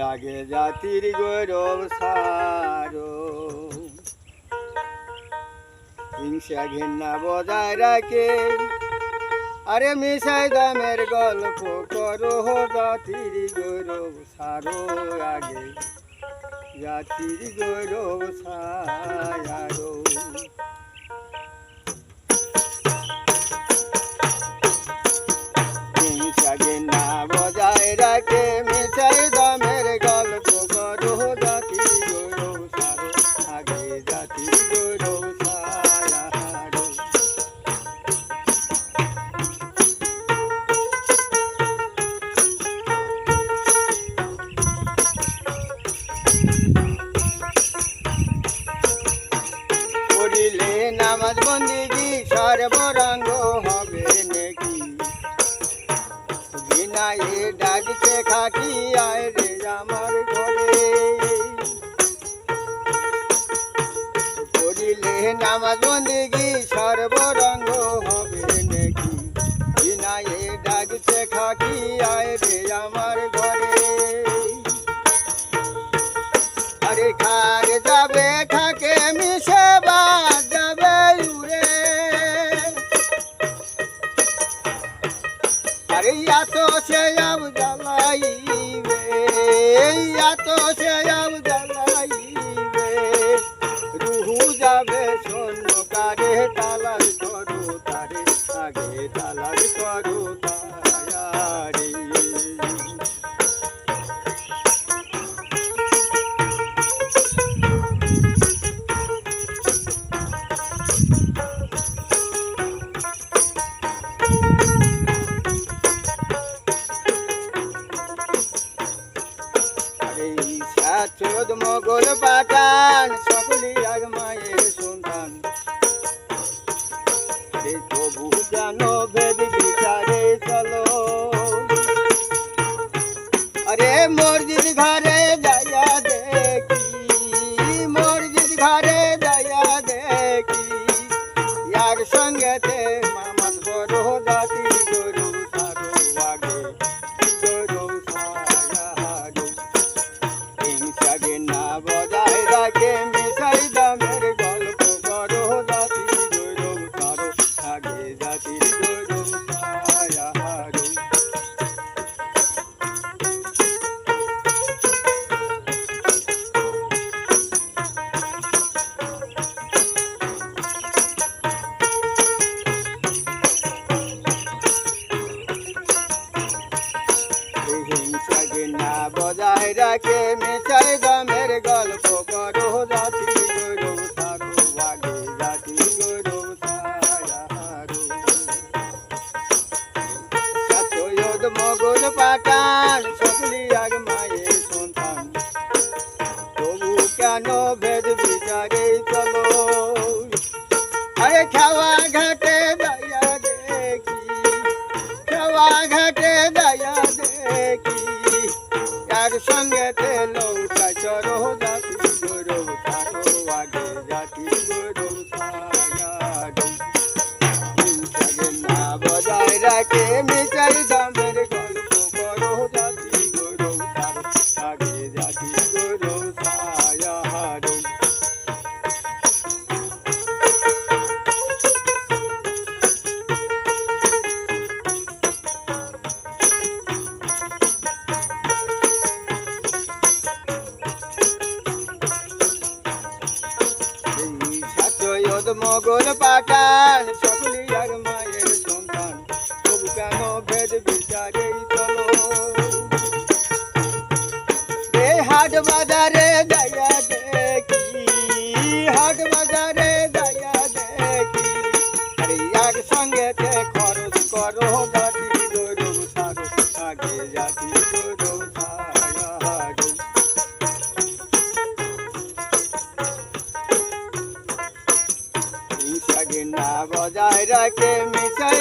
আগে জাতির গৌরব সারো। হিংসা ঘৃণা বজায় রাখে। আরে মিশাই দামের গল্প করো, জাতির গৌরব সারো আগে। জাতির গৌরব সারো। নামাজ বন্দিগি সর্বরঙ্গ হবে নাকি? বিনায়ে ডাকছে খাটি আয় নামাজ বন্দিগি সর্বরঙ্গ হবে নাকি? বিনায়ে ডাকছে খাকি আয় রে আমার তারে আগে তালাল করো তারে এই সাচোদ পাঠান সকলি আগ মায়ের সন্তান কেন ভেদ বিচারে চলো আরে মসজিদ ঘরে বজায় রাখে মিশাই দামের গল্প করো জাতি গৌরব সারো আগে জাতি গৌরব সারো সতয়োদ মগল পাঠান সতয়োদ মগল পাঠান সকলি আর মায়ের সন্তান। তবু কেন ভেদ বিচারে চলো? এ হাট বাজারে দয়া দেখি, হাট বাজারে দয়া দেখি। আরে সঙ্গে খরচ করো বজায় রাখে মিশাই